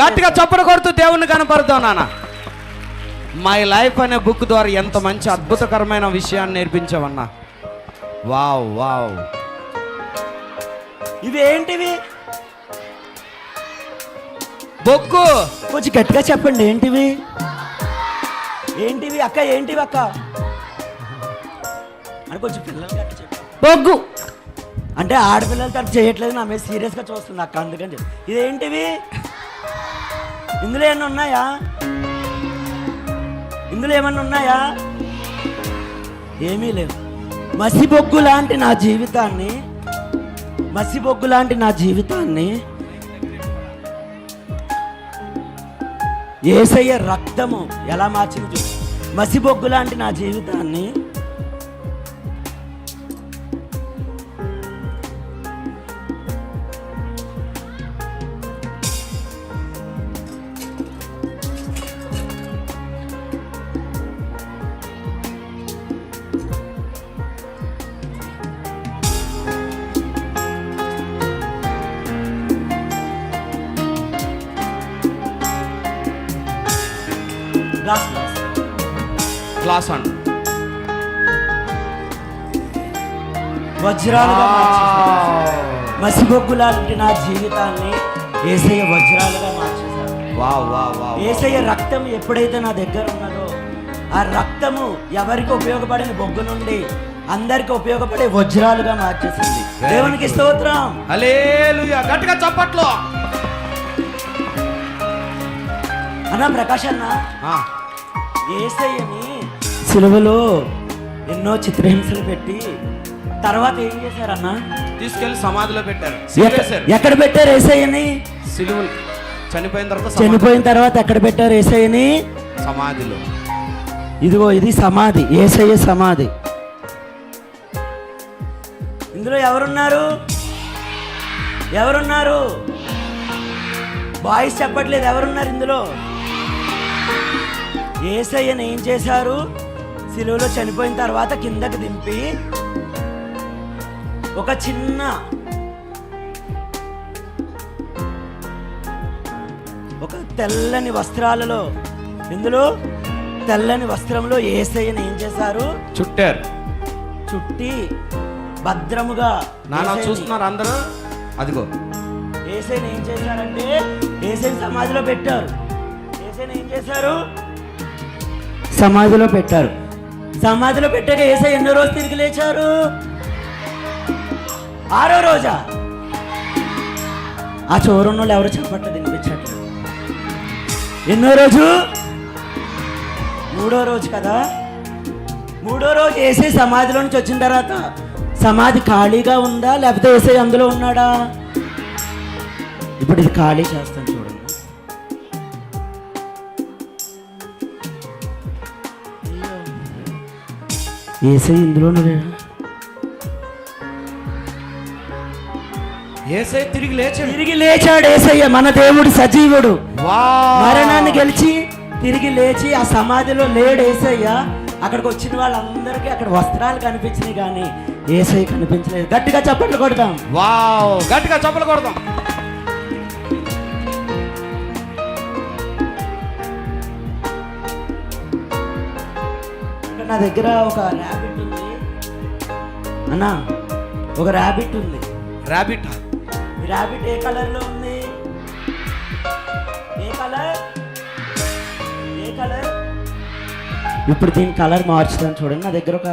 గట్టిగా చప్పుడు కొడుతూ దేవుణ్ణి కనపరుద్దాం నాన్న. మై లైఫ్ అనే బుక్ ద్వారా ఎంత మంచి అద్భుతకరమైన విషయాన్ని నేర్పించావన్నా. వావ్ వావ్ ఇవి ఏంటివి బొగ్గు కొంచెం గట్టిగా చెప్పండి ఏంటివి? ఏంటివి అక్క ఏంటివి అక్క? అని కొంచెం పిల్లలు గట్టి చెప్పు బొగ్గు. అంటే ఆడపిల్లలు తను చేయట్లేదు నా మీద సీరియస్గా చూస్తుంది అక్క అందుకని చెప్పి. ఇదేంటివి? ఇందులో ఏమన్నా ఉన్నాయా? ఇందులో ఏమన్నా ఉన్నాయా? ఏమీ లేవు. మసిబొగ్గు లాంటి నా జీవితాన్ని మసిబొగ్గు లాంటి నా జీవితాన్ని ఏసయ్య రక్తము ఎలా మార్చింది చూడు. మసిబొగ్గు లాంటి నా జీవితాన్ని రాస్. క్లాస్ అండ్ వజ్రాలుగా మార్చేశారు. మసిబొగ్గు లాంటి నా జీవితాన్ని ఏసయ్య వజ్రాలుగా మార్చేశారు. వావ్ వావ్ వావ్ ఏసయ్య రక్తం ఎప్పుడైతే నా దగ్గర ఉన్నదో ఆ రక్తము ఎవరికి ఉపయోగపడిన బొగ్గు నుండి అందరికి ఉపయోగపడే వజ్రాలుగా మార్చేసింది. దేవునికి. స్తోత్రం. గట్టిగా చప్పట్లో అన్న ప్రకాష్ అన్న. ఏసయ్యని సిలువలో ఎన్నో చిత్రహింసలు పెట్టి తర్వాత ఏం చేశారన్న తీసుకెళ్ళి సమాధిలో పెట్టారు. ఎక్కడ పెట్టారు ఏసయ్యని? సిలువలు చనిపోయిన తర్వాత చనిపోయిన తర్వాత ఎక్కడ పెట్టారు ఏసయ్యని? సమాధిలో. ఇదిగో ఇది సమాధి. ఏసయ్య సమాధి. ఇందులో ఎవరున్నారు? ఎవరున్నారు? బాయ్స్ చెప్పట్లేదు ఎవరున్నారు ఇందులో? ఏసయ్యని ఏం చేశారు? సిలువలో చనిపోయిన తర్వాత కిందకి దింపి ఒక చిన్న ఒక తెల్లని వస్త్రాలలో ఇందులో తెల్లని వస్త్రంలో ఏసయ్యని ఏం చేశారు? చుట్టారు. చుట్టి భద్రముగా ఏసయ్యని- చూస్తున్నారు అందరూ. అదిగో. ఏసైని ఏం చేశారంటే ఏసైని సమాధిలో పెట్టారు. ఏసైని ఏం చేశారు? సమాధిలో పెట్టారు. సమాధిలో పెట్టాక ఏసై ఎన్నో రోజు తిరిగి లేచారు? ఆరో రోజా? ఆ చోరున్నోళ్ళు ఎవరు చెప్పట్లేదు వినిపించట్లేదు. ఎన్నో రోజు? మూడో రోజు కదా? మూడో రోజు ఏసై సమాధిలో నుంచి వచ్చిన తర్వాత సమాధి ఖాళీగా ఉందా? లేకపోతే ఏసై అందులో ఉన్నాడా? ఇప్పుడు ఇది ఖాళీ చేస్తాను ఏసై ఇందులోనే లేడా ఏసై తిరిగి లేచాడు. తిరిగి లేచాడు ఏసయ్య మన దేవుడు సజీవుడు. మరణాన్ని గెలిచి తిరిగి లేచి ఆ సమాధిలో లేడు ఏసయ్య. అక్కడికి వచ్చిన వాళ్ళందరికీ అక్కడ వస్త్రాలు కనిపించినాయి కానీ ఏసయ్య కనిపించలేదు. గట్టిగా చప్పట్లు కొడదాం వావ్ గట్టిగా చప్పలు కొడదాం నా దగ్గర ఒక ర్యాబిట్ ఉంది. అన్నా ఒక ర్యాబిట్ ఉంది. రాబిట్ ఈ ర్యాబిట్ ఏ కలర్లో ఉంది? ఏ కలర్ ఏ కలర్ ఇప్పుడు దీని కలర్ మార్చుతాను చూడండి. నా దగ్గర ఒక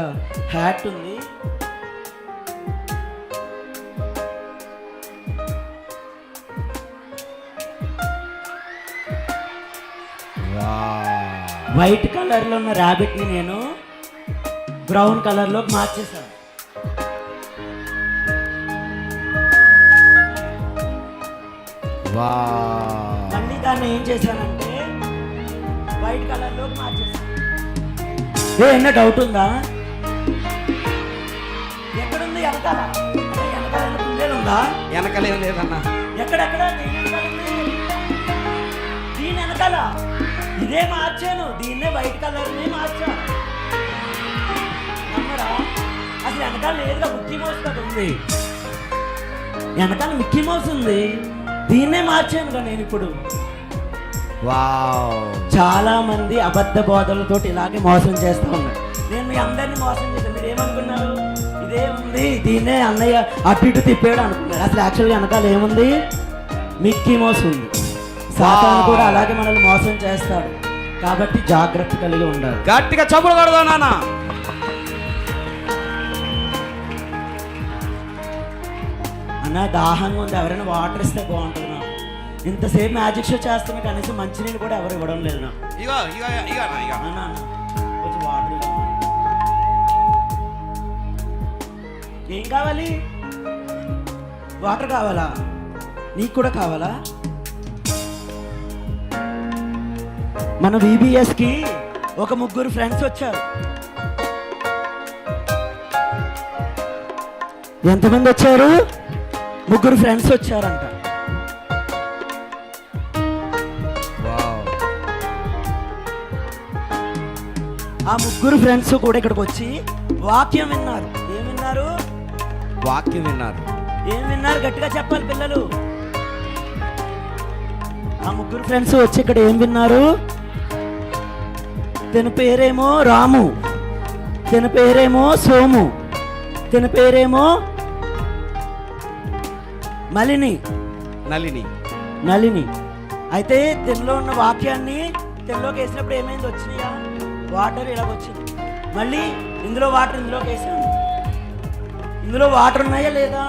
హ్యాట్ ఉంది. వైట్ కలర్లో ఉన్న ర్యాబిట్ని నేను బ్రౌన్ కలర్లోకి మార్చేశాను వావ్. మళ్ళీ దాన్ని ఏం చేశానంటే వైట్ కలర్లోకి మార్చేసాను ఏ ఎన్న డౌట్ ఉందా? ఎక్కడుంది వెనకాల? వెనకాల ఏమన్నా కుందేలు ఉందా? వెనకలేం లేదన్నా. ఎక్కడెక్కడ? దీని వెనకాల ఇదే మార్చాను. దీన్నే వైట్ కలర్ని మార్చాను. అసలు వెనకాల లేదుగా మిక్కీ మౌస్ కదా ఉంది. వెనకాల మిక్కీ మౌస్ ఉంది దీన్నే మార్చాను కదా నేను ఇప్పుడు. వావ్. చాలా మంది అబద్ధ బోధలతో ఇలాగే మోసం చేస్తూ ఉన్నారు. నేను మీ అందరినీ మోసం చేశాను మీరు ఏమనుకున్నారు? ఇదే ఉంది. దీన్నే అన్నయ్య అటు ఇటు తిప్పాడు అనుకున్నారు. అసలు యాక్చువల్గా వెనకాల ఏముంది? మిక్కీ మోసం ఉంది సాతాను. కూడా అలాగే మనల్ని మోసం చేస్తాడు. కాబట్టి జాగ్రత్త కలిగి ఉండాలి. గట్టిగా చప్పుడు కొడదా నాన్న. అన్న దాహంగా ఉంది. ఎవరైనా వాటర్ ఇస్తే బాగుంటుంది నాకు ఇంతసేపు మ్యాజిక్ షో చేస్తున్నా కనీసం మంచినీళ్ళు కూడా ఎవరు ఇవ్వడం లేదు నాకు ఇగో ఇగో ఇగో అన్న, ఇగో. అన్న అన్న, కొంచెం వాటర్. ఏం కావాలి? వాటర్ కావాలా? నీకు కూడా కావాలా? మన VBS కి ఒక ముగ్గురు ఫ్రెండ్స్ వచ్చారు. ఎంతమంది వచ్చారు? ముగ్గురు ఫ్రెండ్స్ వచ్చారంట. ఆ ముగ్గురు ఫ్రెండ్స్ కూడా ఇక్కడికి వచ్చి వాక్యం విన్నారు. ఏం విన్నారు? వాక్యం విన్నారు. ఏం విన్నారు? గట్టిగా చెప్పాలి పిల్లలు. ఆ ముగ్గురు ఫ్రెండ్స్ వచ్చి ఇక్కడ ఏం విన్నారు? తన పేరేమో రాము. తన పేరేమో సోము. తన పేరేమో మలిని నలిని నలిని అయితే తినలో ఉన్న వాక్యాన్ని తినలోకి వేసినప్పుడు ఏమైంది? వచ్చినాయా? వాటర్ ఇలాగ వచ్చింది. మళ్ళీ ఇందులో వాటర్ ఇందులోకి వేసాను ఇందులో వాటర్ ఉన్నాయా లేదా?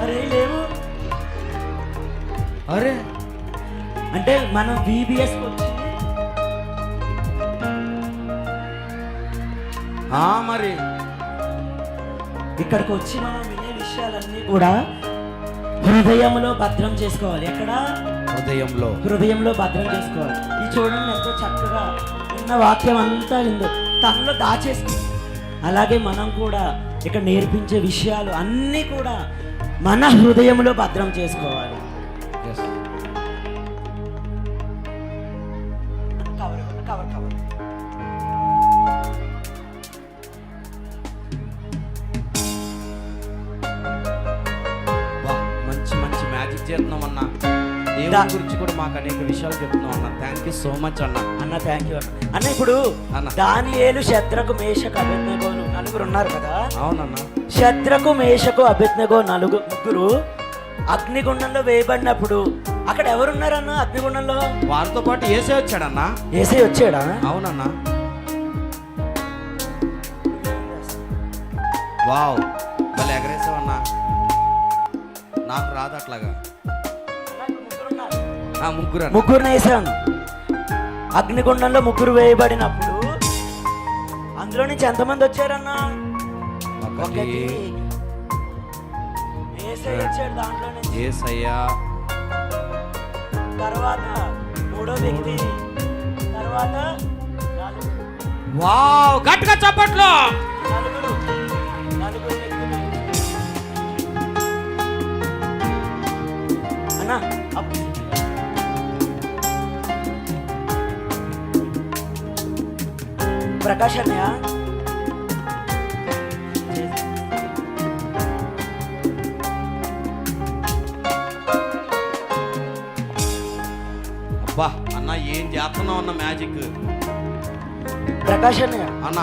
మరి లేవు. అరే. అంటే మనం కి వచ్చి మరి. ఇక్కడికి వచ్చి మనం విషయాలన్నీ కూడా హృదయంలో భద్రం చేసుకోవాలి. ఎక్కడ? హృదయంలో. హృదయంలో భద్రం చేసుకోవాలి. ఈ చూడండి ఎంతో చక్కగా విన్న వాక్యం అంతా విందు. తనలో దాచేసుకుంది. అలాగే మనం కూడా ఇక్కడ నేర్పించే విషయాలు అన్నీ కూడా మన హృదయంలో భద్రం చేసుకోవాలి. Cover cover cover. చేస్తున్నాం అన్న దేవుని దా- గురించి కూడా మాకు అనేక విషయాలు చెప్తున్నాం అన్న. థ్యాంక్ యూ సో మచ్ అన్న. అన్న థ్యాంక్ యూ అన్న. అన్న ఇప్పుడు అన్న. దానియేలు శత్రకు మేషకు అభిజ్ఞగోను నలుగురు ఉన్నారు కదా? అవునన్న. శత్రకు మేషకు అభిజ్ఞగో నలుగు ముగ్గురు అగ్నిగుండంలో వేయబడినప్పుడు అక్కడ ఎవరున్నారన్న అగ్నిగుండంలో? వారితో పాటు ఏసే వచ్చాడన్న. ఏసై వచ్చాడా? అవునన్న. వావ్. మళ్ళీ ఎగరేసావన్నా నాకు రాదు అట్లాగా. ఆ ముగ్గురు. ముగ్గురు వేసాను అగ్నిగుండంలో ముగ్గురు వేయబడినప్పుడు అందులో నుంచి ఎంతమంది వచ్చారన్నా? ఏసయ్యా తర్వాత మూడో వ్యక్తి. తర్వాత వావ్ గట్టిగా చప్పట్లో. ప్రకాష్ అన్నయ్య అబ్బా అన్న ఏం చేస్తున్నావు అన్న మ్యాజిక్? ప్రకాష్ అన్నయ్య అన్న.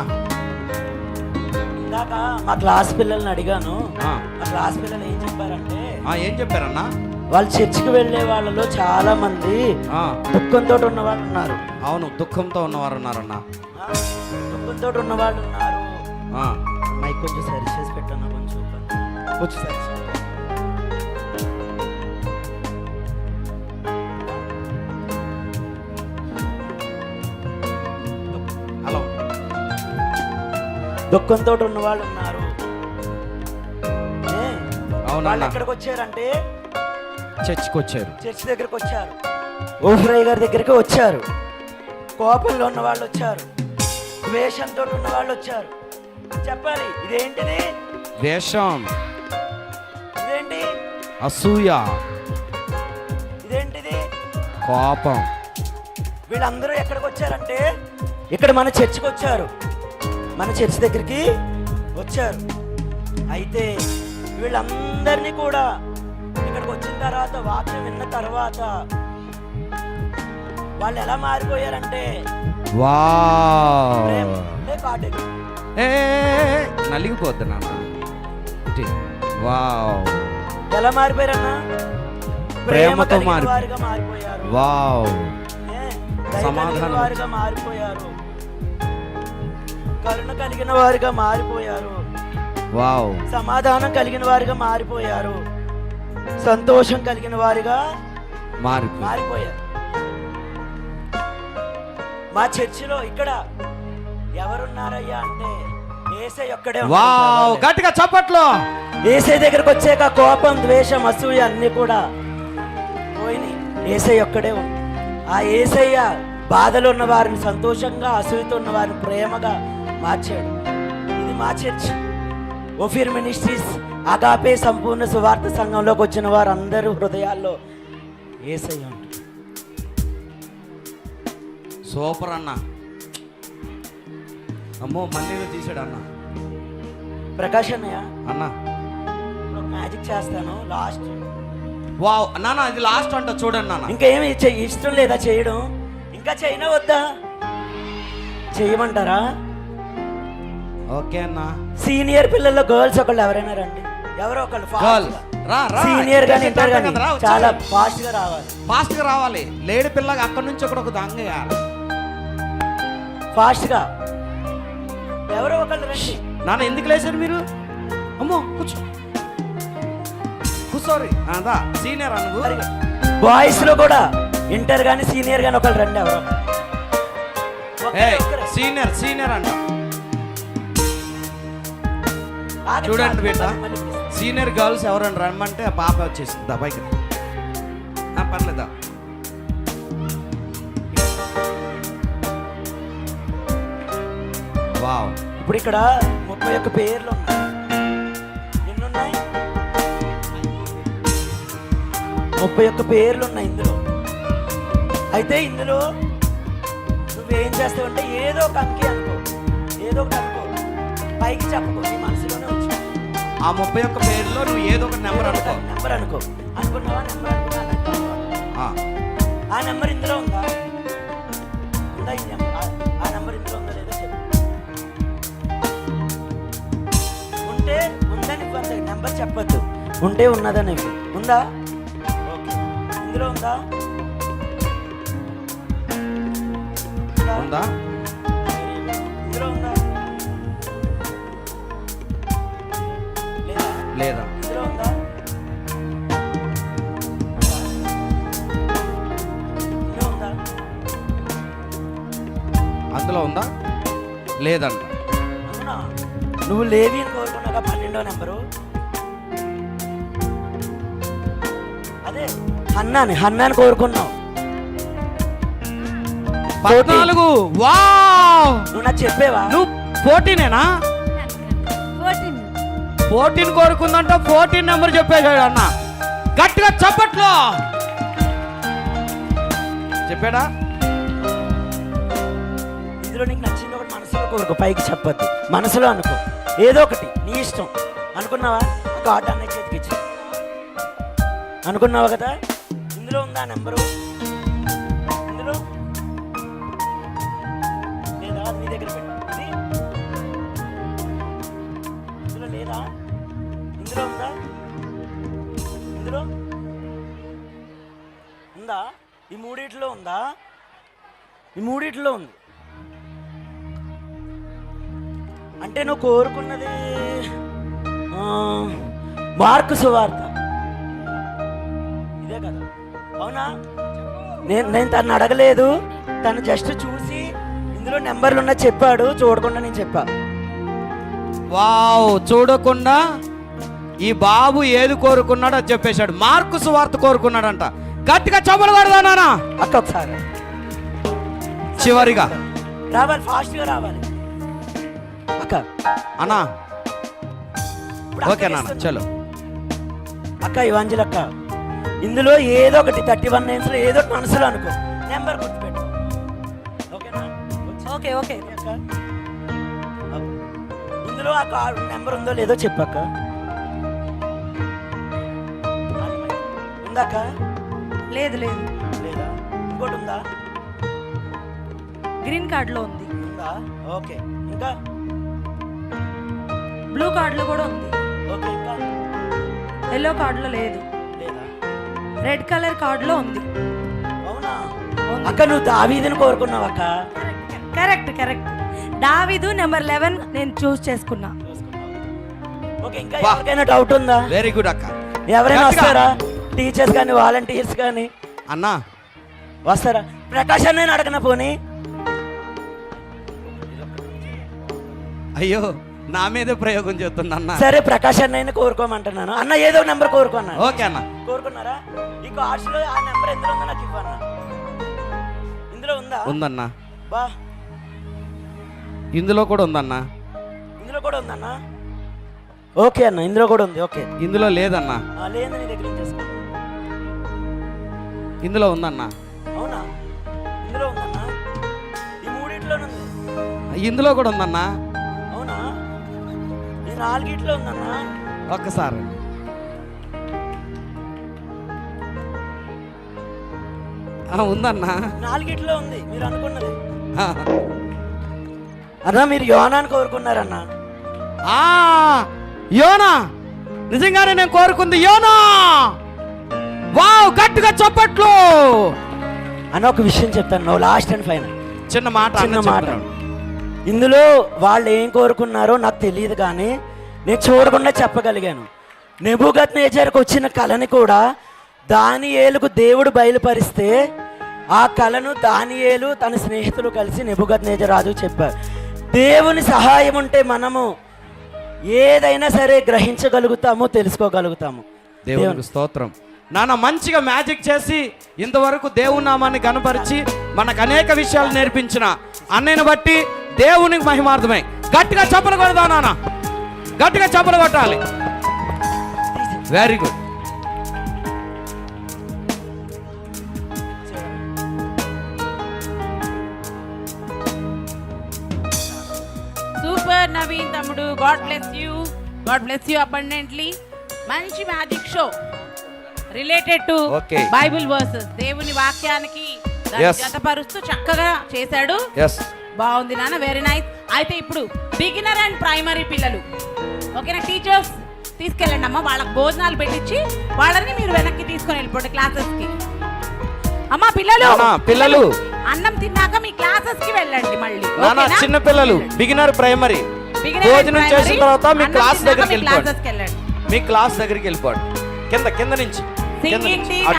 ఇందాక మా క్లాస్ పిల్లల్ని అడిగాను. మా క్లాస్ పిల్లలు ఏం చెప్పారంటే ఆ, ఏం చెప్పారన్నా? వాళ్ళు చర్చికి వెళ్ళే వాళ్ళలో చాలా మంది ఆ, దుఃఖంతో ఉన్న వాళ్ళు ఉన్నారు. అవును దుఃఖంతో ఉన్నవారు ఉన్నారన్న దుఃఖంతో ఉన్న వాళ్ళు ఉన్నారు మైక్ కొంచెం సరి చేసి పెట్టాను కొంచెం కొంచెం సరి. హలో. దుఃఖంతో ఉన్న వాళ్ళు ఉన్నారు. ఏ, వాళ్ళు ఎక్కడికి వచ్చారంటే చర్చికి వచ్చారు చర్చ్ దగ్గరికి వచ్చారు. ఓఫ్రై గారి దగ్గరికి వచ్చారు. కోపంలో ఉన్న వాళ్ళు వచ్చారు. ద్వేషంతో ఉన్న వాళ్ళు వచ్చారు. చెప్పాలి ఇదేంటిది? వేషం ఇదేంటి? అసూయ. ఇదేంటిది? కోపం. వీళ్ళందరూ ఎక్కడికి వచ్చారంటే ఇక్కడ మన చర్చికి వచ్చారు. మన చర్చ్ దగ్గరికి వచ్చారు. అయితే వీళ్ళందరినీ కూడా వచ్చిన తర్వాత వాక్యం విన్న తర్వాత వాళ్ళు ఎలా మారిపోయారంటే. ఏ నలిగిపోద్ది నాన్న. వావ్. ఎలా మారిపోయారన్నా? ప్రేమతో మారిపోయారు. వావ్. సమాధానం. వారుగా మారిపోయారు. కరుణ కలిగిన వారుగా మారిపోయారు. వావ్. సమాధానం కలిగిన వారుగా మారిపోయారు. సంతోషం కలిగిన వారుగా మారిపోయి మారిపోయారు. మా చర్చిలో ఇక్కడ ఎవరున్నారయ్యా అంటే ఏసై ఒక్కడే వావ్. గట్టిగా చప్పట్లో. ఏసై దగ్గరకు వచ్చాక కోపం ద్వేషం అసూయ అన్ని కూడా పోయినాయి. ఏసై ఒక్కడే ఉంది ఆ ఏసయ్య బాధలో ఉన్న వారిని సంతోషంగా అసూయతో ఉన్న వారిని ప్రేమగా మార్చాడు. ఇది మా చర్చ్. ఓఫిర్ మినిస్ట్రీస్ అగాపే సంపూర్ణ సువార్త సంఘంలోకి వచ్చిన వారందరూ హృదయాల్లో ఉంటుంది సూపర్ అన్న. అమ్మో మళ్ళీ తీసాడు అన్న. ప్రకాష్ అన్నయ్య? అన్న. మ్యాజిక్ చేస్తాను లాస్ట్. వావ్ నాన్న ఇది లాస్ట్ అంట చూడండి నాన్న. ఇంకా ఏమి ఇష్టం లేదా చేయడం? ఇంకా చేయనా వద్దా? చేయమంటారా? ఓకే అన్న. సీనియర్ పిల్లల్లో గర్ల్స్ ఒకళ్ళు ఎవరైనా రండి. ఎవరో ఒకళ్ళు గర్ల్ రా రా. సీనియర్ గాని ఇంటర్ గాని. చాలా ఫాస్ట్గా రావాలి. ఫాస్ట్గా రావాలి. లేడీ పిల్లగా అక్కడ నుంచి అక్కడ ఒక దంగ ఫాస్ట్గా. ఎవరో ఒకళ్ళు రండి. నాన్న ఎందుకు లేచారు మీరు? అమ్మో కూర్చో. కూర్చోరి అదా సీనియర్ అనుగు బాయ్స్లో కూడా ఇంటర్ గాని సీనియర్ గాని ఒకళ్ళు రండి ఎవరో. సీనియర్ సీనియర్ అంట చూడండి ఆగండి, సీనియర్ గర్ల్స్ ఎవరైనా రమ్మంటే ఆ పాప వచ్చేసింది. దా పైకి ఆ, పర్లేదా వావ్. ఇప్పుడు ఇక్కడ ముప్పై ఒక్క పేర్లు ఉన్నాయి. ఎన్నున్నాయి? ముప్పై ఒక్క పేర్లు ఉన్నాయి ఇందులో. అయితే ఇందులో నువ్వేం చేస్తావంటే ఏదో ఒక అంకి అనుకో. ఏదో ఒకటి అనుకో. పైకి చెప్పకో నీ మనసులోనే ఆ ముప్పై ఒక్క పేరులో నువ్వు ఏదో ఒక నెంబర్ అనుకో. నెంబర్ అనుకో. అనుకున్నావా? నెంబర్ ఆ, నెంబర్ ఇందులో ఉందా? ఉందా ఈ నెంబర్? ఆ- నెంబర్ ఇందులో ఉందా లేదో చెప్పు. ఉంటే ఉందని ఇవ్వండి నెంబర్ చెప్పొద్దు. ఉంటే ఉన్నదని. ఉందా? ఓకే. ఇందులో ఉందా ఉందా? ఉందా? ఇందులో ఉందా? లేదా? అందులో ఉందా? లేదంట. నువ్వు లేవి అని కోరుకున్నాక పన్నెండో నెంబరు? అదే హన్నాని హన్నాని కోరుకున్నావు. పద్నాలుగు. వావ్! నువ్వు నాకు చెప్పేవా? నువ్వు ఫోర్టీనేనా ఫోర్టీన్ కోరుకుందంట ఫోర్టీన్ నెంబర్ చెప్పేశాడు అన్న. గట్టిగా చప్పట్లో. చెప్పాడా? ఇందులో నీకు నచ్చింది ఒకటి మనసులో కోరుకో పైకి చెప్పద్దు. మనసులో అనుకో. ఏదో ఒకటి నీ ఇష్టం. అనుకున్నావా? కార్డు అన్న చేతికిచ్చి అనుకున్నావా కదా? ఇందులో ఉందా నెంబరు? ఇందులో? లేదా నీ దగ్గర పెట్టు. మూడిట్లో ఉందా? ఈ మూడిట్లో ఉంది. అంటే నువ్వు కోరుకున్నది మార్కు సువార్త. ఇదే కదా. అవునా? నేను నేను తను అడగలేదు. తను జస్ట్ చూసి ఇందులో నెంబర్లు ఉన్నా చెప్పాడు. చూడకుండా నేను చెప్పా. వావ్ చూడకుండా ఈ బాబు ఏది కోరుకున్నాడో అది చెప్పేశాడు. మార్కు సువార్త కోరుకున్నాడంట. గట్టిగా చప్పలు కొడదా నాన్న అక్క ఒకసారి చివరిగా. రావాలి ఫాస్ట్గా రావాలి. అక్క. అన్నా. ఓకే నాన్న. చలో. అక్క ఇవాంజలి అక్క. ఇందులో ఏదో ఒకటి థర్టీ వన్ నేమ్స్లో ఏదో ఒకటి మనసులో అనుకో. నెంబర్ గుర్తుపెట్టు ఓకేనా ఓకే ఓకే. అక్క. ఇందులో ఆ నెంబర్ ఉందో లేదో చెప్పక్క ఉందా ఉందాక లేదు లేదు. లేదా? ఇంకోటి ఉందా? గ్రీన్ కార్డులో ఉంది. ఉందా? ఓకే. ఇంకా? బ్లూ కార్డులో కూడా ఉంది. ఓకే ఇంకా? ఎల్లో కార్డులో లేదు. లేదా? రెడ్ కలర్ కార్డులో ఉంది. అవునా? ఉంది. అక్క నువ్వు దావీదిని కోరుకున్నావు అక్క? Correct correct David number eleven నేను చూస్ చేసుకున్నా. ఓకే ఇంకా. ఎవరికైనా డౌట్ ఉందా? వెరీ గుడ్ అక్క. ఎవరైనా. వస్తారా? టీచర్స్ కానీ వాలంటీర్స్ కానీ అన్నా. వస్తారా? ప్రకాష్ నేను అడగన పోనీ. అయ్యో నా మీదే ప్రయోగం చేస్తున్నా అన్న. సరే ప్రకాష్ అన్నయ్యని కోరుకోమంటున్నాను. అన్న ఏదో నెంబర్ కోరుకున్నాను ఓకే అన్న. కోరుకున్నారా? ఈ కార్డ్స్లో ఆ నెంబర్ ఎందులో ఉందో? నాకు ఇవ్వన్న ఇందులో ఉందా? ఉందన్నా. బా. ఇందులో కూడా ఉందన్నా. ఇందులో కూడా ఉందన్న? ఓకే అన్న ఇందులో కూడా ఉంది. ఓకే. ఇందులో లేదన్నా. ఆ, లేదు నీ దగ్గర నుంచి తీసుకో. ఇందులో ఉందన్నా. అవునా? ఇందులో ఉందన్న? ఈ మూడిట్లో ఉంది. ఇందులో కూడా ఉందన్నా. అవునా? ఈ నాలుగిట్లో ఉందన్న? ఒక్కసారి. ఉందన్నా. నాలుగిట్లో ఉంది. మీరు అనుకున్నది. అన్న మీరు యోనాన్ని కోరుకున్నారన్న. ఆ, యోనా. నిజంగానే నేను కోరుకుంది యోనా. వావ్ గట్టిగా చప్పట్లు. అన్న ఒక విషయం చెప్తాను. నువ్వు లాస్ట్ అండ్ ఫైనల్ చిన్న మాట అన్న చిన్న మాట. ఇందులో వాళ్ళు ఏం కోరుకున్నారో నాకు తెలియదు కానీ నేను చూడకుండా చెప్పగలిగాను. నెబుగత్ నేచర్కి వచ్చిన కళని కూడా దానియేలుకు దేవుడు బయలుపరిస్తే ఆ కళను దానియేలు తన స్నేహితులు కలిసి నెబుగత్ నేచర్ రాజు చెప్పారు. దేవుని సహాయం ఉంటే మనము ఏదైనా సరే గ్రహించగలుగుతాము తెలుసుకోగలుగుతాము. దేవునికి స్తోత్రం. నాన్న మంచిగా మ్యాజిక్ చేసి ఇంతవరకు దేవుని నామాన్ని కనపరిచి మనకు అనేక విషయాలు నేర్పించిన అన్నయ్యను బట్టి దేవునికి మహిమార్థమే. గట్టిగా చెప్పలు కొడదా నాన్న? గట్టిగా చెప్పలు కొట్టాలి. వెరీ గుడ్ సూపర్ నవీన్ తమ్ముడు. God bless you God bless you abundantly మంచి magic show. Related to. Bible verses దేవుని వాక్యానికి. జతపరుస్తూ చక్కగా చేశాడు. బాగుంది నాన్న వెరీ నైస్ అయితే ఇప్పుడు బిగినర్ అండ్ ప్రైమరీ పిల్లలు. ఓకేనా టీచర్స్ తీసుకెళ్ళండి అమ్మ. వాళ్ళకి భోజనాలు పెట్టించి వాళ్ళని మీరు వెనక్కి తీసుకొని వెళ్ళిపోండి క్లాసెస్కి. అమ్మా పిల్లలు. పిల్లలు. అన్నం తిన్నాక మీ క్లాసెస్కి వెళ్ళండి మళ్ళీ? చిన్న పిల్లలు. బిగినర్ ప్రైమరీ భోజనం చేసిన తర్వాత మీ క్లాస్ దగ్గరికి వెళ్ళండి. మీ క్లాస్ దగ్గరికి వెళ్ళిపోండి. కింద కింద నుంచి. కింద సింగింగ్ నుంచి. టీమ్